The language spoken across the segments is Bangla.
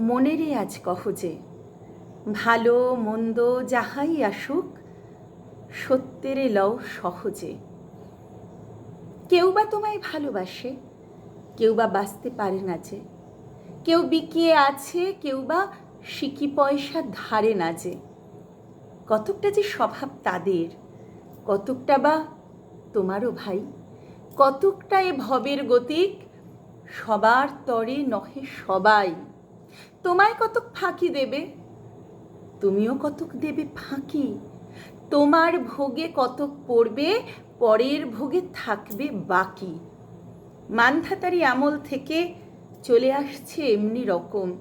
মনেরে আজ কহ যে ভালো মন্দ যাহাই আসুক, সত্যেরে লও সহজে। কেউ বা তোমায় ভালোবাসে, কেউ বা বাঁচতে পারে না যে। কেউ বিকিয়ে আছে, কেউ বা সিকি পয়সা ধারে না যে। কতকটা যে স্বভাব তাদের, কতকটা বা তোমারও ভাই। কতকটা এ ভবের গতিক, সবার তরে নহে সবাই। তোমায় কতক ফাঁকি দেবে? তুমিও কতক দেবে ফাঁকি? তোমার ভোগে কতক পড়বে, পরের ভোগে থাকবে বাকি। মানধাতারি আমল থেকে চলে আসছে এমনি রকম।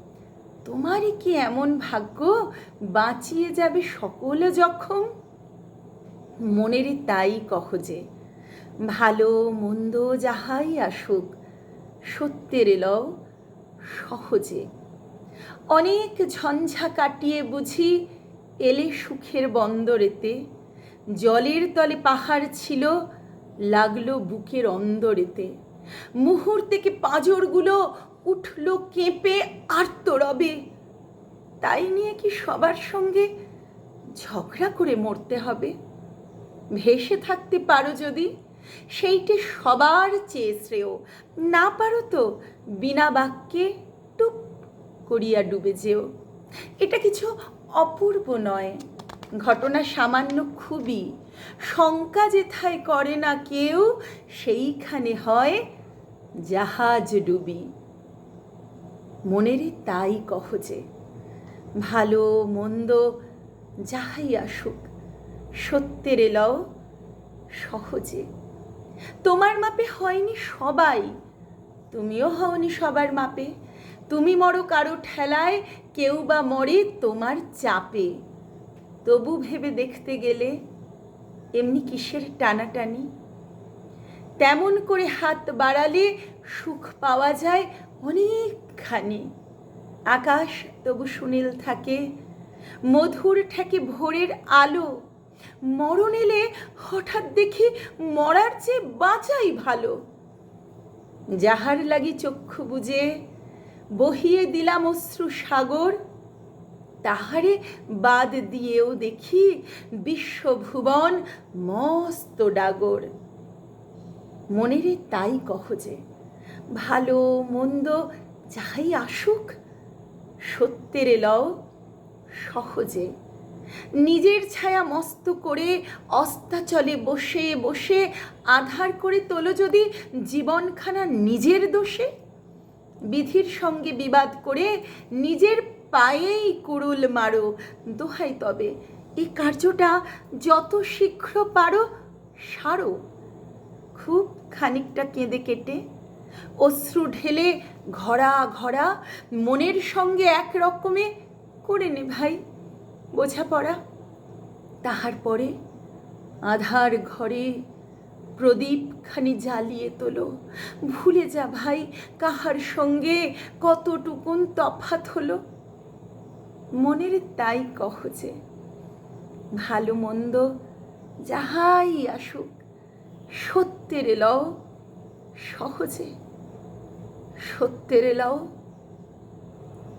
তোমারই কি এমন ভাগ্য? বাঁচিয়ে যাবে সকল জখম? মনেরই তাই কহ যে, ভালো মন্দ যাহাই আসুক, সত্যের লও সহজে। অনেক ঝঞ্ঝা কাটিয়ে বুঝি এলে সুখের বন্দরেতে। জলের তলে পাহাড় ছিল, লাগল বুকের অন্দরেতে। মুহূর্তেকে পাঁজরগুলো উঠল কেঁপে আর্তরবে। তাই নিয়ে কি সবার সঙ্গে ঝগড়া করে মরতে হবে? ভেসে থাকতে পারো যদি, সেইটি সবার চেয়ে শ্রেয়। না পারো তো বিনা বাক্যে টুপ করিয়া ডুবে যেও। এটা কিছু অপূর্ব নয়। ঘটনা সামান্য খুবই। শঙ্কা যেথায় করে না কেউ, সেইখানে হয় জাহাজ ডুবি। মনেরই তাই কহ যে, ভালো মন্দ যাহাই আসুক, সত্যের এলাও সহজে। তোমার মাপে হয়নি সবাই, তুমিও হওনি সবার মাপে। তুমি মরো কারও ঠেলায়, কেউ বা মরে তোমার চাপে। তবু ভেবে দেখতে গেলে এমনি কিসের টানাটানি? তেমন করে হাত বাড়ালে সুখ পাওয়া যায় অনেকখানি। আকাশ তবু সুনীল থাকে, মধুর ঠেকে ভোরের আলো। মরণ এলে হঠাৎ দেখি মরার চেয়ে বাঁচাই ভালো। যাহার লাগি চক্ষু বুঝে বহিয়ে দিলাম অশ্রু সাগর। তাহারে বাদ দিয়েও দেখি বিশ্বভুবন মস্ত ডাগর। মনেরে তাই কহ যে, ভালো মন্দ যাহাই আসুক, সত্যের লও সহজে। নিজের ছায়া মস্ত করে অস্তাচলে বসে বসে আধার করে তোলো যদি জীবনখানা নিজের দোষে। বিধির সঙ্গে বিবাদ করে নিজের পায়েই কুড়ুল মারো। দোহাই তবে, এই কার্যটা যত শীঘ্র পারো সারো। খুব খানিকটা কেঁদে কেটে, অশ্রু ঢেলে ঘরা ঘরা মনের সঙ্গে এক রকমে করে নে ভাই, বোঝাপড়া। তাহার পরে আধার ঘরে প্রদীপখানি জ্বালিয়ে তোলো। ভুলে যা ভাই, কাহার সঙ্গে কতটুকুন তফাত হলো? মনের তাই কহ যে, ভালো মন্দ যাহাই আসুক, সত্যের লও সহজে। সত্যের লও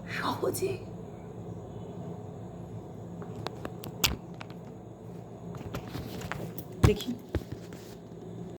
সহজে। দেখি।